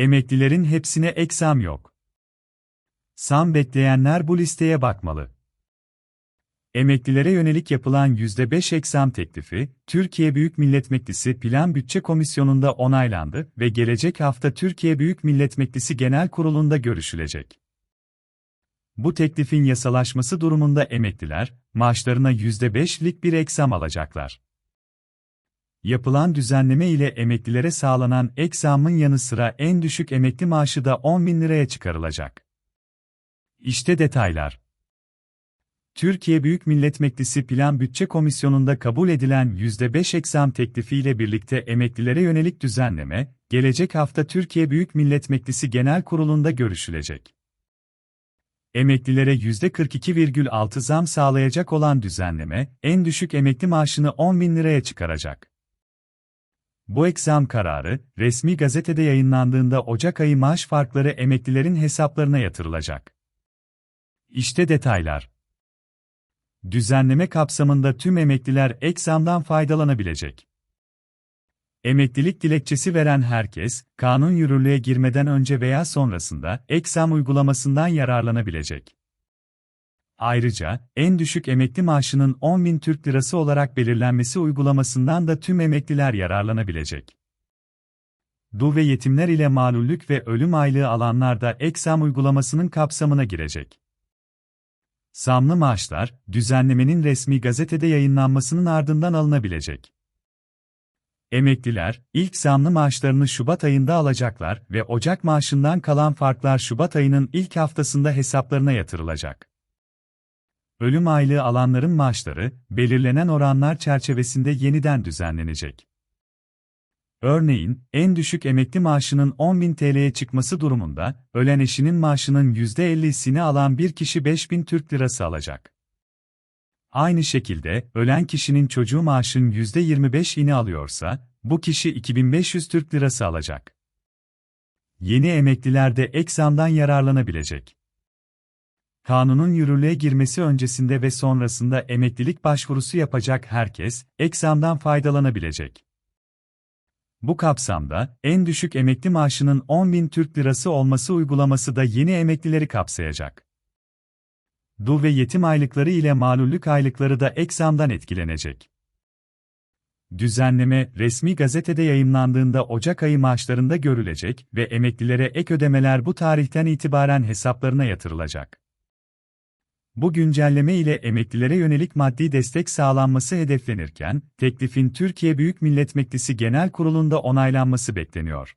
Emeklilerin hepsine ek zam yok. Sam bekleyenler bu listeye bakmalı. Emeklilere yönelik yapılan %5 ek zam teklifi, Türkiye Büyük Millet Meclisi Plan Bütçe Komisyonu'nda onaylandı ve gelecek hafta Türkiye Büyük Millet Meclisi Genel Kurulu'nda görüşülecek. Bu teklifin yasalaşması durumunda emekliler, maaşlarına %5'lik bir ek zam alacaklar. Yapılan düzenleme ile emeklilere sağlanan ek zammın yanı sıra en düşük emekli maaşı da 10 bin liraya çıkarılacak. İşte detaylar. Türkiye Büyük Millet Meclisi Plan Bütçe Komisyonu'nda kabul edilen %5 eksam teklifiyle birlikte emeklilere yönelik düzenleme, gelecek hafta Türkiye Büyük Millet Meclisi Genel Kurulu'nda görüşülecek. Emeklilere %42,6 zam sağlayacak olan düzenleme, en düşük emekli maaşını 10 bin liraya çıkaracak. Bu eksam kararı, resmi gazetede yayınlandığında Ocak ayı maaş farkları emeklilerin hesaplarına yatırılacak. İşte detaylar. Düzenleme kapsamında tüm emekliler ek zamdan faydalanabilecek. Emeklilik dilekçesi veren herkes, kanun yürürlüğe girmeden önce veya sonrasında ek zam uygulamasından yararlanabilecek. Ayrıca, en düşük emekli maaşının 10.000 Türk Lirası olarak belirlenmesi uygulamasından da tüm emekliler yararlanabilecek. Du ve yetimler ile malullük ve ölüm aylığı alanlar da ek zam uygulamasının kapsamına girecek. Zamlı maaşlar, düzenlemenin resmi gazetede yayınlanmasının ardından alınabilecek. Emekliler, ilk zamlı maaşlarını Şubat ayında alacaklar ve Ocak maaşından kalan farklar Şubat ayının ilk haftasında hesaplarına yatırılacak. Ölüm aylığı alanların maaşları, belirlenen oranlar çerçevesinde yeniden düzenlenecek. Örneğin, en düşük emekli maaşının 10.000 TL'ye çıkması durumunda, ölen eşinin maaşının %50'sini alan bir kişi 5.000 Türk Lirası alacak. Aynı şekilde, ölen kişinin çocuğu maaşın %25'ini alıyorsa, bu kişi 2500 Türk Lirası alacak. Yeni emekliler de ek zamdan yararlanabilecek. Kanunun yürürlüğe girmesi öncesinde ve sonrasında emeklilik başvurusu yapacak herkes, ek zamdan faydalanabilecek. Bu kapsamda, en düşük emekli maaşının 10.000 Türk Lirası olması uygulaması da yeni emeklileri kapsayacak. Dul ve yetim aylıkları ile malullük aylıkları da ek zamdan etkilenecek. Düzenleme, resmi gazetede yayımlandığında Ocak ayı maaşlarında görülecek ve emeklilere ek ödemeler bu tarihten itibaren hesaplarına yatırılacak. Bu güncelleme ile emeklilere yönelik maddi destek sağlanması hedeflenirken, teklifin Türkiye Büyük Millet Meclisi Genel Kurulu'nda onaylanması bekleniyor.